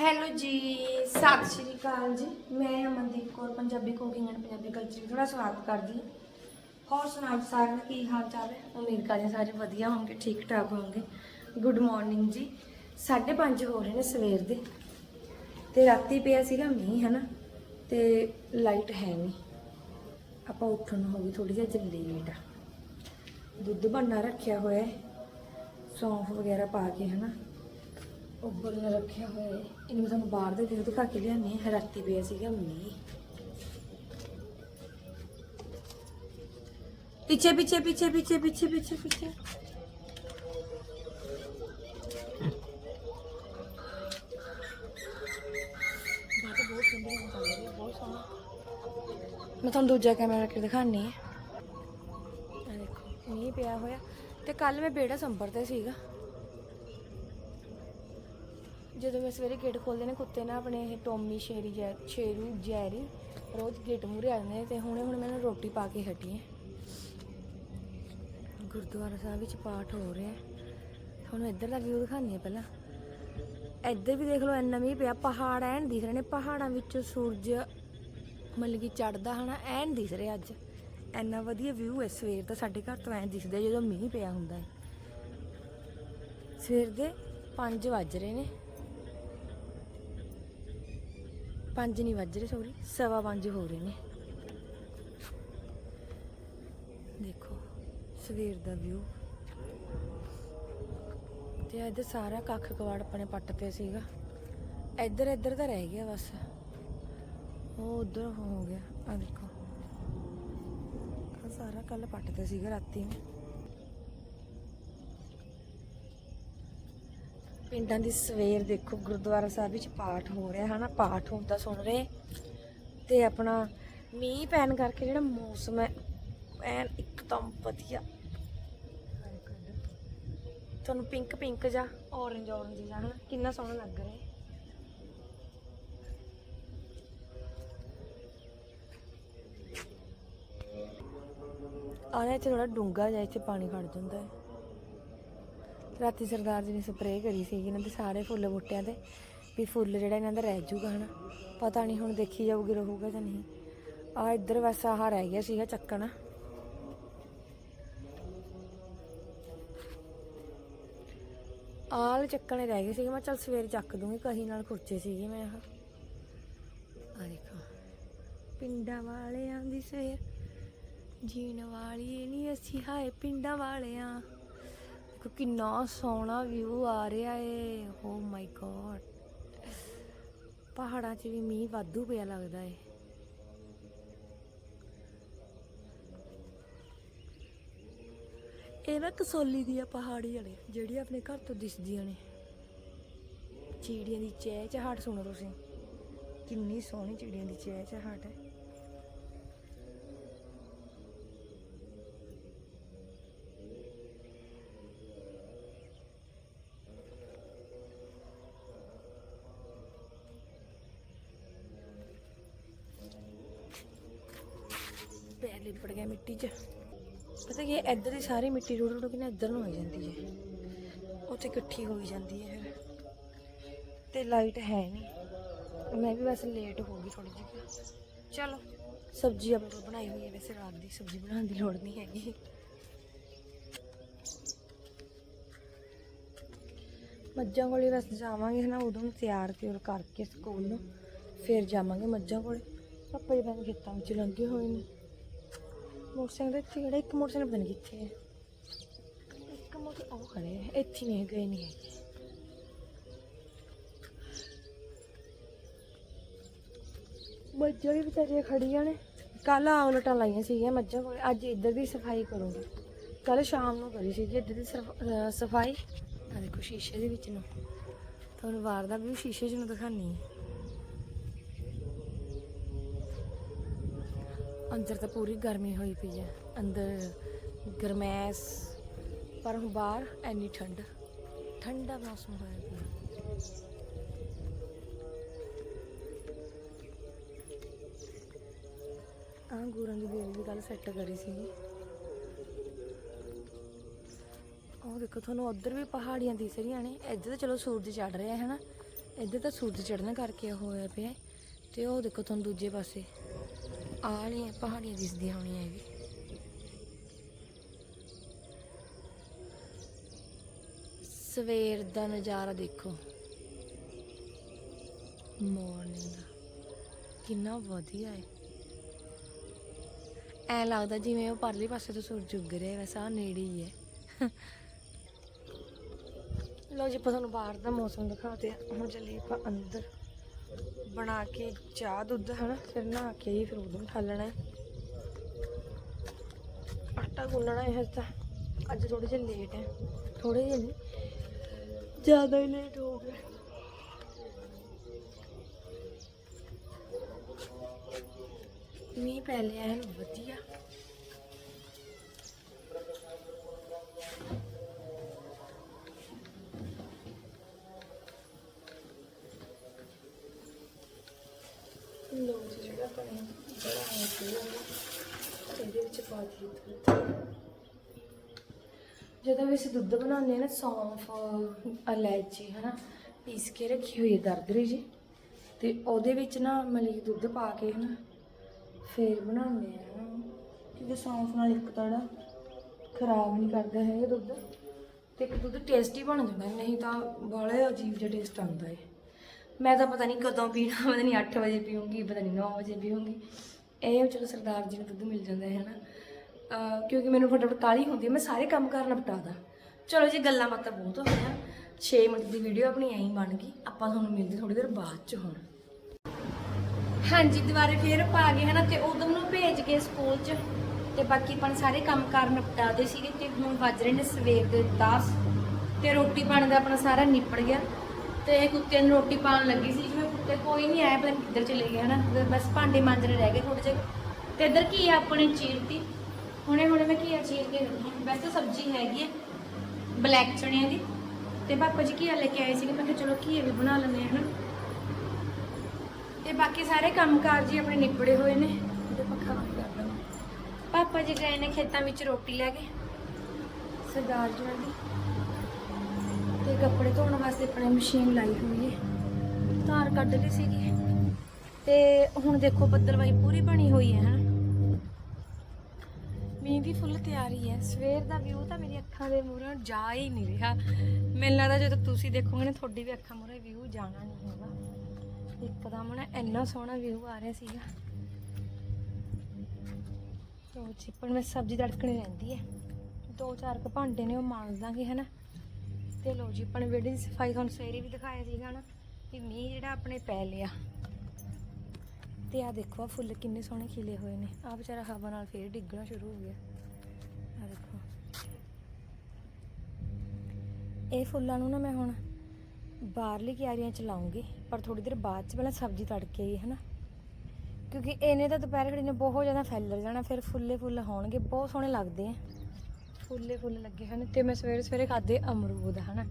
Hello ਜੀ, ਸਤਿ ਸ਼੍ਰੀ ਅਕਾਲ ਜੀ। ਮੈਂ Amandeep Kaur, Punjabi cooking and Punjabi culture ਵਿੱਚ ਤੁਹਾਡਾ ਸਵਾਗਤ ਕਰਦੀ ਹਾਂ। ਹੋਰ ਸੁਣਾਓ ਜੀ ਸਾਰਿਆਂ ਦਾ, ਕੀ ਹਾਲ ਚਾਲ ਹੈ? ਉਮੀਦ ਕਰਦੇ ਸਾਰੇ ਵਧੀਆ ਹੋਣਗੇ, ਠੀਕ ਠਾਕ ਹੋਣਗੇ। ਗੁੱਡ ਮਾਰਨਿੰਗ ਜੀ। 5:30 ਹੋ ਰਹੇ ਨੇ ਸਵੇਰ ਦੇ। ਤੇ ਰਾਤੀ ਪਿਆ ਸੀਗਾ ਮੀਂਹ, ਹਨਾ? ਤੇ ਲਾਈਟ ਹੈ ਨਹੀਂ। ਆਪਾਂ ਉੱਠਣ ਨੂੰ ਹੋ ਗਈ ਥੋੜੀ ਜਿਹੀ ਜਲਦੀ ਲੇਟ ਆ। ਦੁੱਧ ਬੰਨਾ ਰੱਖਿਆ ਹੋਇਆ ਸੌਂਫ ਵਗੈਰਾ ਪਾ ਕੇ, ਹਨਾ? ਉੱਬਲਣ ਰੱਖਿਆ ਹੋਇਆ ਹੈ ਇਹਨੂੰ ਤੁਹਾਨੂੰ ਬਾਹਰ ਦੇ ਦੁੱਧ ਪਾ ਕੇ ਲਿਆਨੀ ਹੈ। ਰਾਤੀ ਪਿਆ ਸੀਗਾ ਮੀਂਹ ਪਿੱਛੇ ਪਿੱਛੇ ਪਿੱਛੇ ਪਿੱਛੇ ਪਿੱਛੇ ਪਿੱਛੇ ਪਿੱਛੇ। ਮੈਂ ਤੁਹਾਨੂੰ ਦੂਜਾ ਕੈਮਰਾ ਰੱਖ ਦਿਖਾਣੀ ਹੈ। ਆ ਦੇਖੋ, ਮੀਂਹ ਪਿਆ ਹੋਇਆ। ਤੇ ਕੱਲ ਮੈਂ ਬੇੜਾ ਸੰਭਰ ਤੇ ਸੀਗਾ। ਜਦੋਂ ਮੈਂ ਸਵੇਰੇ ਗੇਟ ਖੋਲਦੇ ਨੇ, ਕੁੱਤੇ ਨਾ ਆਪਣੇ ਇਹ ਟੋਮੀ, ਸ਼ੇਰੀ, ਜੈ, ਸ਼ੇਰੂ, ਜੈਰੀ ਰੋਜ਼ ਗੇਟ ਮੂਰੇ ਆ ਜਾਂਦੇ ਨੇ ਤੇ ਹੁਣੇ ਹੁਣ ਮੈਨੂੰ ਰੋਟੀ ਪਾ ਕੇ ਹਟੀ ਹੈ ਗੁਰਦੁਆਰਾ ਸਾਹਿਬ ਵਿੱਚ ਪਾਠ ਹੋ ਰਿਹਾ ਹੈ। ਤੁਹਾਨੂੰ ਇੱਧਰ ਦਾ ਵਿਊ ਦਿਖਾਉਂਦੀ ਹਾਂ ਪਹਿਲਾਂ। ਇੱਧਰ ਵੀ ਦੇਖ ਲਓ, ਇੰਨਾ ਮੀਂਹ ਪਿਆ, ਪਹਾੜ ਐਨ ਦਿਖ ਰਹੇ ਨੇ, ਪਹਾੜਾਂ ਵਿੱਚੋਂ ਸੂਰਜ ਮਤਲਬ ਕਿ ਚੜਦਾ ਹਨਾ, ਐਨ ਦਿਖ ਰਿਹਾ ਅੱਜ। ਇੰਨਾ ਵਧੀਆ ਵਿਊ ਹੈ, ਸਵੇਰ ਦਾ ਸਾਡੇ ਘਰ ਤੋਂ ਐਂ ਦਿਖਦਾ ਜਦੋਂ ਮੀਂਹ ਪਿਆ ਹੁੰਦਾ ਹੈ। ਸਵੇਰ ਦੇ 5 ਵੱਜ ਰਹੇ ਨੇ। 5 ਨਹੀਂ ਵੱਜ ਰਹੇ ਸੌਰੀ ਸਵਾ ਪੰਜ ਹੋ ਰਹੇ ਨੇ। ਦੇਖੋ, ਸਵੇਰ ਦਾ ਵਿਊ ਤੇ ਇੱਧਰ ਸਾਰਾ ਕੱਖ ਕਵਾੜ ਆਪਣੇ ਪੱਟ ਤੇ ਸੀਗਾ। ਇੱਧਰ ਇੱਧਰ ਤਾਂ ਰਹਿ ਗਿਆ ਬਸ। ਉਹ ਉਧਰ ਹੋ ਗਿਆ। ਆ ਦੇਖੋ। ਆਹ ਸਾਰਾ ਕੱਲ ਪੱਟ ਤੇ ਸੀਗਾ, ਰਾਤੀ ਨੂੰ। ਪਿੰਡਾਂ ਦੀ ਸਵੇਰ ਦੇਖੋ, ਗੁਰਦੁਆਰਾ ਸਾਹਿਬ ਵਿੱਚ ਪਾਠ ਹੋ ਰਿਹਾ, ਹਨਾ? ਪਾਠ ਹੁੰਦਾ ਸੁਣ ਰਹੇ। ਤੇ ਆਪਣਾ ਮੀਂਹ ਪੈਣ ਕਰਕੇ ਜਿਹੜਾ ਮੌਸਮ ਹੈ, ਐਨ ਇੱਕਦਮ ਵਧੀਆ। ਤੁਹਾਨੂੰ ਪਿੰਕ ਪਿੰਕ ਜਾਂ orange orange ਜਾਂ ਹਨਾ? ਕਿੰਨਾ ਸੋਹਣਾ ਲੱਗ ਰਿਹਾ ਆਹ ਇੱਥੇ ਥੋੜਾ ਡੂੰਗਾ ਜਿਹਾ ਇੱਥੇ ਪਾਣੀ ਖੜ ਜਾਂਦਾ ਹੈ। ਰਾਤੀ ਸਰਦਾਰ ਜੀ ਨੇ ਸਪਰੇਅ ਕਰੀ ਸੀ ਇਹਨਾਂ ਦੇ ਸਾਰੇ ਫੁੱਲ ਬੂਟਿਆਂ ਤੇ ਵੀ ਫੁੱਲ ਜਿਹੜਾ ਇਹਨਾਂ ਦਾ ਰਹਿ ਜੂਗਾ ਹਨਾ। ਪਤਾ ਨਹੀਂ ਹੁਣ ਦੇਖੀ ਜਾਊਗੀ, ਰਹੂਗਾ ਜਾਂ ਨਹੀਂ। ਆ ਇੱਧਰ ਵੈਸਾ ਆਹ ਰਹਿ ਗਿਆ ਸੀਗਾ ਚੱਕਣਾ। ਆਲ ਚੱਕਣੇ ਰਹਿ ਗਏ ਸੀਗੇ। ਮੈਂ ਚੱਲ ਸਵੇਰ ਚੱਕ ਦੂੰਗੀ, ਕਹੀ ਨਾਲ ਖੁਰਚੇ ਸੀਗੇ ਮੈਂ ਆਹ। ਆ ਦੇਖੋ, ਪਿੰਡਾਂ ਵਾਲਿਆਂ ਦੀ ਸਵੇਰ। ਜੀਣ ਵਾਲੀ ਨਹੀਂ ਅਸੀਂ, ਹਾਏ ਪਿੰਡਾਂ ਵਾਲਿਆਂ। ਦੇਖੋ ਕਿੰਨਾ ਸੋਹਣਾ ਵਿਊ ਆ ਰਿਹਾ ਏ। ਓ ਮਾਈ ਗॉड ਪਹਾੜਾਂ 'ਚ ਵੀ ਮੀਂਹ ਵਾਧੂ ਪਿਆ ਲੱਗਦਾ ਏ। ਇਹ ਨਾ ਕਸੋਲੀ ਦੀ ਆ ਪਹਾੜੀ ਵਾਲੇ, ਜਿਹੜੀ ਆਪਣੇ ਘਰ ਤੋਂ ਦਿਸਦੀਆਂ ਨੇ। ਚਿੜੀਆਂ ਦੀ ਚਹਿ ਚਹਾਟ ਸੁਣੋ ਤੁਸੀਂ। ਕਿੰਨੀ ਸੋਹਣੀ ਚਿੜੀਆਂ ਦੀ ਚਹਿ ਚਹਾਟ ਹੈ ਮਿੱਟੀ 'ਚ। ਪਤਾ ਕੀ ਇੱਧਰ ਦੀ ਸਾਰੀ ਮਿੱਟੀ ਰੁੜ ਰੁੜ ਕੇ ਨਾ ਇੱਧਰ ਨੂੰ ਆ ਜਾਂਦੀ ਹੈ। ਉੱਥੇ ਇਕੱਠੀ ਹੋਈ ਜਾਂਦੀ ਹੈ ਫਿਰ। ਤੇ ਲਾਈਟ ਹੈ ਨਹੀਂ ਮੈਂ ਵੀ ਬਸ ਲੇਟ ਹੋ ਗਈ ਥੋੜੀ ਜਿਹੀ। ਚਲੋ, ਸਬਜ਼ੀ ਆਪਣੇ ਕੋਲ ਬਣਾਈ ਹੋਈ ਹੈ। ਵੈਸੇ ਰਾਤ ਦੀ ਸਬਜ਼ੀ ਬਣਾਉਣ ਦੀ ਲੋੜ ਨਹੀਂ ਹੈਗੀ। ਮੱਝਾਂ ਕੋਲੇ ਬਸ ਜਾਵਾਂਗੇ ਹਨਾ, ਉਦੋਂ ਤਿਆਰ ਤਿਉਰ ਕਰਕੇ ਸਕੂਲ ਨੂੰ। ਫਿਰ ਜਾਵਾਂਗੇ ਮੱਝਾਂ ਕੋਲੇ। ਪਾਪਾ ਜੀ ਤਾਂ ਖੇਤਾਂ ਵਿੱਚ ਲੰਘੇ ਹੋਏ ਨੇ। ਮੋਟਰਸਾਈਕਲ ਇੱਥੇ ਕਿਹੜਾ? ਇੱਕ ਮੋਟਰਸਾਈਕਲ ਪਤਾ ਨਹੀਂ ਕਿੱਥੇ ਹੈ। ਇੱਕ ਮੋਟਰ ਉਹ ਖੜੇ ਹੈ ਇੱਥੇ ਨਹੀਂ ਗਏ ਨਹੀਂ ਹੈਗੇ। ਮੱਝਾਂ ਵੀ ਵਿਚਾਰੀਆਂ ਖੜੀਆਂ ਨੇ। ਕੱਲ ਆਉਲਟਾਂ ਲਾਈਆਂ ਸੀਗੀਆਂ ਮੱਝਾਂ ਕੋਲ। ਅੱਜ ਇੱਧਰ ਦੀ ਸਫ਼ਾਈ ਕਰੂੰਗੀ। ਕੱਲ ਸ਼ਾਮ ਨੂੰ ਕਰੀ ਸੀਗੀ ਇੱਧਰ ਦੀ ਸਰਫ- ਸਫ਼ਾਈ। ਆ ਦੇਖੋ ਸ਼ੀਸ਼ੇ ਦੇ ਵਿੱਚ ਨੂੰ। ਤੁਹਾਨੂੰ ਬਾਹਰ ਦਾ ਵੀ ਸ਼ੀਸ਼ੇ 'ਚ ਨੂੰ ਦਿਖਾਣੀ ਹੈ। ਅੰਦਰ ਤਾਂ ਪੂਰੀ ਗਰਮੀ ਹੋਈ ਪਈ ਹੈ। ਅੰਦਰ ਗਰਮੈਸ, ਪਰ ਹੁਣ ਬਾਹਰ ਐਨੀ ਠੰਡ। ਠੰਡਾ ਮੌਸਮ ਹੋਇਆ ਪਿਆ। ਆ ਗੂਰਾਂ ਦੀ ਬੇਲ ਵੀ ਕੱਲ ਸੈੱਟ ਕਰੀ ਸੀਗੀ ਉਹ ਦੇਖੋ, ਤੁਹਾਨੂੰ ਉਧਰ ਵੀ ਪਹਾੜੀਆਂ ਦਿਸ ਰਹੀਆਂ ਨੇ। ਇੱਧਰ ਤਾਂ ਚਲੋ ਸੂਰਜ ਚੜ ਰਿਹਾ ਹੈ ਨਾ। ਇੱਧਰ ਤਾਂ ਸੂਰਜ ਚੜ੍ਹਨਾ ਕਰਕੇ ਹੋਇਆ ਪਿਆ ਹੈ। ਤੇ ਉਹ ਦੇਖੋ, ਤੁਹਾਨੂੰ ਦੂਜੇ ਪਾਸੇ। ਆਹ ਪਹਾੜੀਆਂ ਦਿਸਦੀਆਂ ਹੋਣੀਆਂ ਇਹ ਵੀ। ਸਵੇਰ ਦਾ ਨਜ਼ਾਰਾ ਦੇਖੋ। ਮਾਰਨਿੰਗ ਦਾ। ਕਿੰਨਾ ਵਧੀਆ ਹੈ ਐ ਲੱਗਦਾ ਜਿਵੇਂ ਉਹ ਪਰਲੇ ਪਾਸੇ ਤੋਂ ਸੂਰਜ ਉੱਗ ਰਿਹਾ ਵੈਸਾ ਵੈਸੇ ਨੇੜੇ ਹੀ ਹੈ ਲੋ ਜੀ, ਆਪਾਂ ਤੁਹਾਨੂੰ ਬਾਹਰ ਦਾ ਮੌਸਮ ਦਿਖਾਤੇ ਆ ਹੁਣ ਚੱਲੀਏ ਆਪਾਂ ਅੰਦਰ। ਬਣਾ ਕੇ ਚਾਹ ਦੁੱਧ, ਹਨਾ? ਫਿਰ ਨਹਾ ਕੇ ਹੀ ਫਿਰ ਉਦੋਂ ਠਾਲਣਾ ਹੈ। ਆਟਾ ਗੁੰਨਣਾ ਹੈ ਹਜੇ ਤਾਂ। ਅੱਜ ਥੋੜੇ ਜਿਹਾ ਲੇਟ ਹੈ। ਥੋੜੇ ਜਿਹੇ ਨਹੀਂ, ਜ਼ਿਆਦਾ ਹੀ ਲੇਟ ਹੋ ਗਿਆ ਮੀਂਹ ਪੈ ਲਿਆ ਹੈ, ਵਧੀਆ। ਜਿਹੜਾ ਬਣੇ ਬਣਾਇਆ ਸੀ ਇਹਦੇ ਵਿੱਚ ਪਾ ਦਿੱਤੀ ਜਦੋਂ ਵੀ ਅਸੀਂ ਦੁੱਧ ਬਣਾਉਂਦੇ ਹਾਂ ਨਾ, ਸੌਂਫ, ਇਲਾਇਚੀ, ਹਨਾ, ਪੀਸ ਕੇ ਰੱਖੀ ਹੋਈ ਹੈ ਦਰਦਰੀ ਜੀ ਤੇ ਉਹਦੇ ਵਿੱਚ ਨਾ ਮਲੀ ਦੁੱਧ ਪਾ ਕੇ, ਹਨਾ, ਫੇਰ ਬਣਾਉਂਦੇ ਆ ਹਨਾ ਕਿਉਂਕਿ ਸੌਂਫ ਨਾਲ ਇੱਕ ਤਾਂ ਖਰਾਬ ਨਹੀਂ ਕਰਦਾ ਹੈਗਾ ਦੁੱਧ, ਤੇ ਇੱਕ ਦੁੱਧ ਟੇਸਟੀ ਬਣ ਜਾਂਦਾ, ਨਹੀਂ ਤਾਂ ਬਾਹਲਾ ਅਜੀਬ ਜਿਹਾ ਟੇਸਟ ਆਉਂਦਾ ਹੈ। ਮੈਂ ਤਾਂ ਪਤਾ ਨਹੀਂ ਕਦੋਂ ਪੀਣਾ, ਪਤਾ ਨਹੀਂ 8 ਵਜੇ ਪੀਉਂਗੀ ਪਤਾ ਨਹੀਂ 9 ਵਜੇ ਪੀਉਂਗੀ ਇਹ ਚਲੋ ਸਰਦਾਰ ਜੀ ਨੂੰ ਦੁੱਧ ਮਿਲ ਜਾਂਦਾ ਹੈ, ਹਨਾ। ਕਿਉਂਕਿ ਮੈਨੂੰ ਫਟਾਫਟ ਕਾਲੀ ਹੁੰਦੀ ਹੈ, ਮੈਂ ਸਾਰੇ ਕੰਮ ਕਰਨਾ ਨਿਪਟਾਦਾ ਚਲੋ ਜੀ, ਗੱਲਾਂ ਬਾਤਾਂ ਬਹੁਤ ਹੋ ਗਈਆਂ। 6 ਮਿੰਟ ਦੀ ਵੀਡੀਓ ਆਪਣੀ ਐਂ ਹੀ ਬਣ ਗਈ। ਆਪਾਂ ਤੁਹਾਨੂੰ ਮਿਲਦੇ ਥੋੜੀ ਦੇਰ ਬਾਅਦ ਚ ਹੁਣ। ਹਾਂਜੀ, ਦੁਬਾਰੇ ਫੇਰ ਪਾ ਗਏ, ਹਨਾ, ਤੇ ਉਦੋਂ ਨੂੰ ਭੇਜ ਕੇ ਸਕੂਲ ਚ। ਤੇ ਬਾਕੀ ਆਪਾਂ ਸਾਰੇ ਕੰਮ ਕਾਰ ਨਿਪਟਾਦੇ ਸੀਗੇ, ਤੇ ਹੁਣ ਵੱਜ ਰਹੇ ਨੇ ਸਵੇਰ ਦੇ 10 ਤੇ ਰੋਟੀ ਪਾਣੀ ਦਾ ਆਪਣਾ ਸਾਰਾ ਨਿਪਟ ਗਿਆ। ਤੇ ਇਹ ਕੁੱਤੇ ਨੂੰ ਰੋਟੀ ਪਾਉਣ ਲੱਗੀ ਸੀ, ਜਿਵੇਂ ਕੁੱਤੇ ਕੋਈ ਨਹੀਂ ਆਇਆ, ਪਤਾ ਨੀ ਕਿੱਧਰ ਚਲੇ ਗਏ, ਹਨਾ? ਤੇ ਬਸ ਭਾਂਡੇ ਮਾਂਜਣੇ ਰਹਿ ਗਏ ਥੋੜੇ ਜਿਹੇ। ਤੇ ਇੱਧਰ ਕੀ ਆ ਆਪਣੇ ਚੀਰਤੀ? ਹੁਣੇ ਹੁਣੇ ਮੈਂ ਕੀ ਆ ਚੀਰ ਕੇ ਰੱਖੀ ਵੈਸੇ ਸਬਜ਼ੀ ਹੈਗੀ ਹੈ ਬਲੈਕ ਚਣਿਆਂ ਦੀ। ਤੇ ਪਾਪਾ ਜੀ ਕੀ ਲੈ ਕੇ ਆਏ ਸੀਗੇ? ਮੈਂ ਕਿਹਾ ਚਲੋ ਕੀ ਵੀ ਬਣਾ ਲੈਂਦੇ ਹਾਂ ਹਨਾ? ਤੇ ਬਾਕੀ ਸਾਰੇ ਕੰਮਕਾਰ ਜੀ ਆਪਣੇ ਨਿਬੜੇ ਹੋਏ ਨੇ। ਤੇ ਪੱਖਾ ਬੰਦ ਕਰ ਦਵਾਂ ਪਾਪਾ ਜੀ ਗਏ ਨੇ ਖੇਤਾਂ ਵਿੱਚ ਰੋਟੀ ਲੈ ਕੇ। ਸਰਦਾਰ ਜੀ ਨਾਲ ਤੇ ਕੱਪੜੇ ਧੋਣ ਵਾਸਤੇ ਆਪਣੇ ਮਸ਼ੀਨ ਲਾਈ ਹੋਈ ਹੈ ਧਾਰ ਕੱਢ ਲਈ ਸੀਗੀ। ਤੇ ਹੁਣ ਦੇਖੋ ਬੱਦਲਵਾਈ ਪੂਰੀ ਬਣੀ ਹੋਈ ਹੈ ਹਨਾ? ਮੀਂਹ ਦੀ ਫੁੱਲ ਤਿਆਰੀ ਹੈ ਸਵੇਰ ਦਾ ਵਿਊ ਤਾਂ ਮੇਰੀ ਅੱਖਾਂ ਦੇ ਮੂਹਰੇ ਜਾ ਹੀ ਨਹੀਂ ਰਿਹਾ। ਮੈਨੂੰ ਲੱਗਦਾ ਜਦੋਂ ਤੁਸੀਂ ਦੇਖੋਗੇ ਨਾ, ਤੁਹਾਡੀ ਵੀ ਅੱਖਾਂ ਮੂਹਰੇ ਵਿਊ ਜਾਣਾ ਨਹੀਂ ਹੈਗਾ। ਇੱਕਦਮ ਨਾ ਇੰਨਾ ਸੋਹਣਾ ਵਿਊ ਆ ਰਿਹਾ ਸੀਗਾ। ਤੋ ਚਿੱਪਣ ਮੈਂ ਸਬਜ਼ੀ ਤੜਕਣੀ ਰਹਿੰਦੀ ਹੈ ਦੋ ਚਾਰ ਕੁ ਭਾਂਡੇ ਨੇ, ਉਹ ਮਾਂਜ ਦਾਂਗੇ, ਹਨਾ? ਤੇ ਲੋ ਜੀ ਆਪਣੇ ਵਿਹੜੇ ਦੀ ਸਫ਼ਾਈ ਤੁਹਾਨੂੰ ਸਵੇਰੇ ਵੀ ਦਿਖਾਇਆ ਸੀਗਾ ਨਾ ਕਿ ਮੀਂਹ ਜਿਹੜਾ ਆਪਣੇ ਪੈ ਲਿਆ। ਤੇ ਆ ਦੇਖੋ ਆ ਫੁੱਲ ਕਿੰਨੇ ਸੋਹਣੇ ਖਿਲੇ ਹੋਏ ਨੇ। ਆ ਵਿਚਾਰਾ ਹਵਾ ਨਾਲ ਫੇਰ ਡਿੱਗਣਾ ਸ਼ੁਰੂ ਹੋ ਗਿਆ। ਆ ਦੇਖੋ। ਇਹ ਫੁੱਲਾਂ ਨੂੰ ਨਾ ਮੈਂ ਹੁਣ ਬਾਹਰਲੀ ਕਿਆਰੀਆਂ ਚ ਲਾਉਂਗੀ, ਪਰ ਥੋੜੀ ਦੇਰ ਬਾਅਦ ਚ ਪਹਿਲਾਂ ਸਬਜ਼ੀ ਤੜਕੇ ਹੀ ਹਨਾ। ਕਿਉਂਕਿ ਇਹਨੇ ਤਾਂ ਦੁਪਹਿਰ ਘੜੀ ਨੇ, ਬਹੁਤ ਜ਼ਿਆਦਾ ਫੈਲਰ ਜਾਣਾ, ਫਿਰ ਫੁੱਲੇ ਫੁੱਲ ਹੋਣਗੇ, ਬਹੁਤ ਸੋਹਣੇ ਲੱਗਦੇ ਆ। ਫੁੱਲੇ ਫੁੱਲ ਲੱਗੇ ਹਨ ਤੇ ਮੈਂ ਸਵੇਰੇ ਸਵੇਰੇ ਖਾਦੇ ਅਮਰੂਦ ਹਨਾ?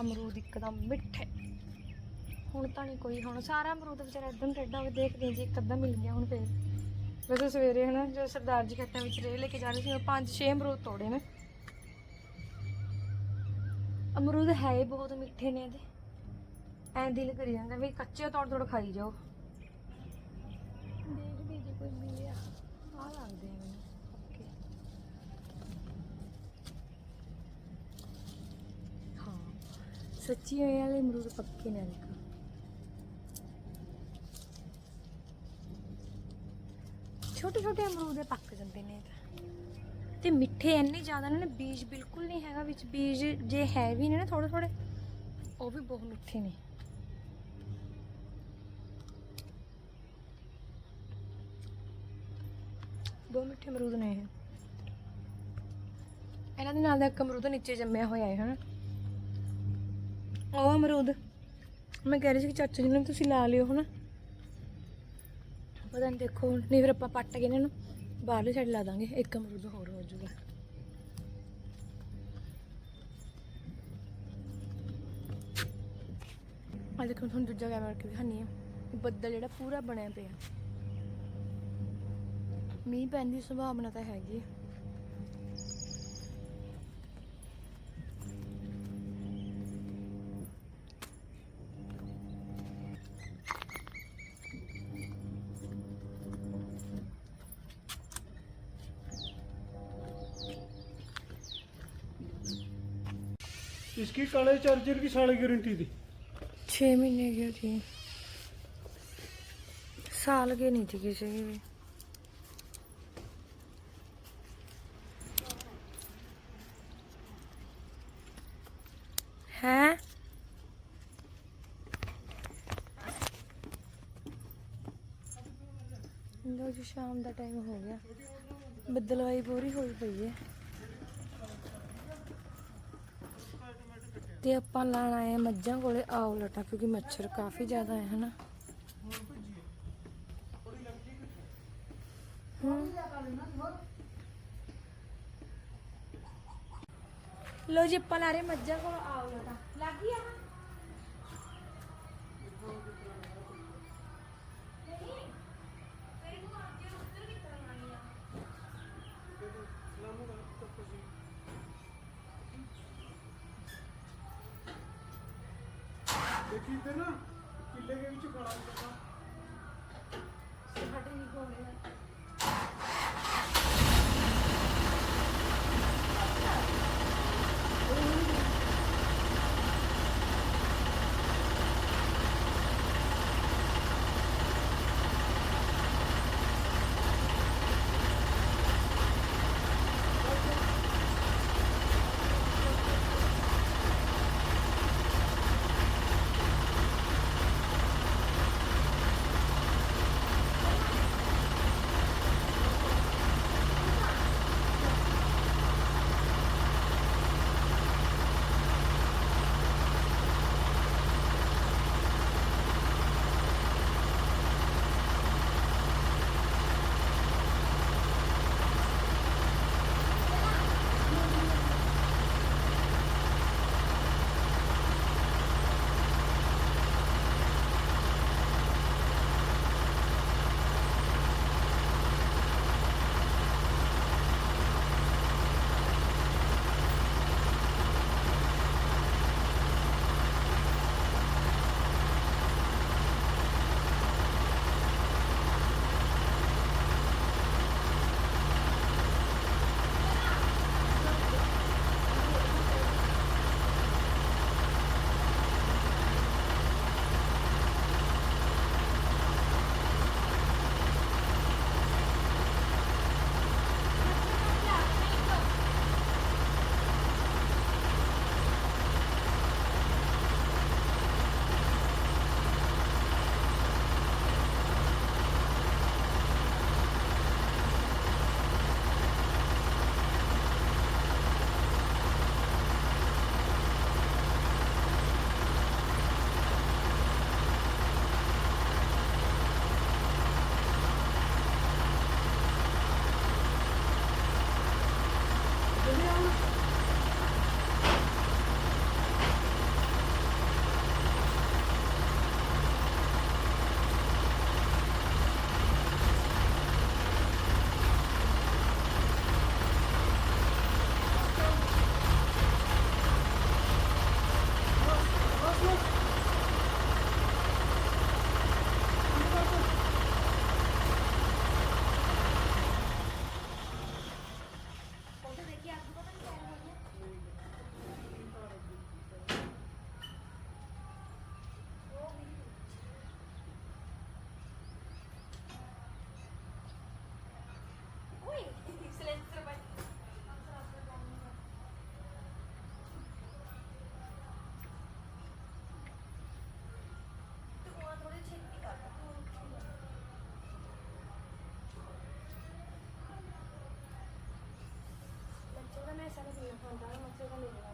ਅਮਰੂਦ ਇੱਕਦਮ ਮਿੱਠੇ। ਹੁਣ ਤਾਂ ਨਹੀਂ ਕੋਈ ਹੁਣ ਸਾਰਾ ਅਮਰੂਦ ਵਿਚਾਰਾ ਇਦਾਂ ਟੇਡਾ ਹੋ ਕੇ ਦੇਖਦੇ ਹਾਂ ਜੀ ਇੱਕ ਅੱਧਾ ਮਿਲ ਗਿਆ ਹੁਣ ਫੇਰ। ਵੈਸੇ ਸਵੇਰੇ ਹਨਾ ਜੋ ਸਰਦਾਰ ਜੀ ਖੇਤਾਂ ਵਿੱਚ ਰੇਹ ਲੈ ਕੇ ਜਾ ਰਹੇ ਸੀ ਉਹ ਪੰਜ ਛੇ ਅਮਰੂਦ ਤੋੜੇ ਨੇ। ਅਮਰੂਦ ਹੈ ਹੀ ਬਹੁਤ ਮਿੱਠੇ ਨੇ ਇਹਦੇ। ਐਂ ਦਿਲ ਕਰੀ ਜਾਂਦਾ ਵੀ ਕੱਚੇ ਤੋੜ ਤੋੜ ਖਾਈ ਜਾਓ। ਦੇਖਦੇ ਜੇ ਕੋਈ ਮਿਲਿਆ। ਆ ਲੱਗਦੇ ਆ ਮੈਨੂੰ ਪੱਕੇ ਹਾਂ ਸੱਚੀ ਹੋਏ ਵਾਲੇ ਅਮਰੂਦ ਪੱਕੇ ਨੇ ਦੇਖੋ ਛੋਟੇ ਛੋਟੇ ਅਮਰੂਦ ਇਹ ਪੱਕ ਜਾਂਦੇ ਨੇ ਇਹ ਤਾਂ। ਤੇ ਮਿੱਠੇ ਇੰਨੇ ਜ਼ਿਆਦਾ ਨੇ ਬੀਜ ਬਿਲਕੁਲ ਨਹੀਂ ਹੈਗਾ ਵਿੱਚ। ਬੀਜ ਜੇ ਹੈ ਵੀ ਨੇ ਨਾ ਥੋੜੇ ਥੋੜੇ ਉਹ ਵੀ ਬਹੁਤ ਮਿੱਠੇ ਨੇ। ਬਹੁਤ ਮਿੱਠੇ ਅਮਰੂਦ ਨੇ ਇਹ। ਇਹਨਾਂ ਦੇ ਨਾਲ ਦਾ ਇੱਕ ਅਮਰੂਦ ਨੀਚੇ ਜੰਮਿਆ ਹੋਇਆ ਹੈ, ਹਨਾ? ਉਹ ਅਮਰੂਦ। ਮੈਂ ਕਹਿ ਰਹੀ ਸੀ ਕਿ ਚਾਚਾ ਜੀ ਨੂੰ ਤੁਸੀਂ ਲਾ ਲਿਓ, ਹਨਾ? ਪਤਾ ਨਹੀਂ ਦੇਖੋ ਹੁਣ, ਨਹੀਂ ਫਿਰ ਆਪਾਂ ਪੱਟ ਕੇ ਇਹਨਾਂ ਨੂੰ ਬਾਹਰਲੀ ਸਾਈਡ ਲਾ ਦਾਂਗੇ। ਇੱਕ ਅਮਰੂਦ ਹੋਰ ਹੋ ਜਾਊਗਾ। ਆ ਦੇਖੋ ਤੁਹਾਨੂੰ ਦੂਜਾ ਕੈਮਰਾ ਕਰਕੇ ਦਿਖਾਨੀ ਆ ਬੱਦਲ ਜਿਹੜਾ ਪੂਰਾ ਬਣਿਆ ਪਿਆ। ਮੀਂਹ ਪੈਣ ਦੀ ਸੰਭਾਵਨਾ ਤਾਂ ਹੈਗੀ ਹੈ इसकी काले चार्जर की साल गारंटी थी 6 ਮਹੀਨੇ ਗਿਆ ਜੀ ਸਾਲ ਕੇ ਨਹੀਂ ਸੀ ਕਿਸੇ ਦੀ ਵੀ ਹੈ ਲੋ ਜੀ ਸ਼ਾਮ ਦਾ ਟਾਈਮ ਹੋ ਗਿਆ ਬੱਦਲਵਾਈ ਪੂਰੀ ਹੋਈ ਪਈ ਹੈ ਤੇ ਆਪਾਂ ਲਾਣ ਆਏ ਹਾਂ ਮੱਝਾਂ ਕੋਲੇ ਆਵਲਟਾ ਕਿਉਂਕਿ ਮੱਛਰ ਕਾਫੀ ਜ਼ਿਆਦਾ ਹੈ, ਹਨਾ? ਹਮ। ਲੋ ਜੀ, ਆਪਾਂ ਲਾ ਰਹੇ ਮੱਝਾਂ ਕੋਲ ਆਵਲਟਾ ਲੱਗ ਗਿਆ ਦੇਖੀ ਨਾ ਕਿੱਲੇ ਦੇ ਵਿੱਚ ਖੜਾ ਹੁੰਦਾ ਬੱਚੇ ਦਾ ਮੈਂ ਸਾਰਾ ਦਿਨ ਖਾਂਦਾ ਹਾਂ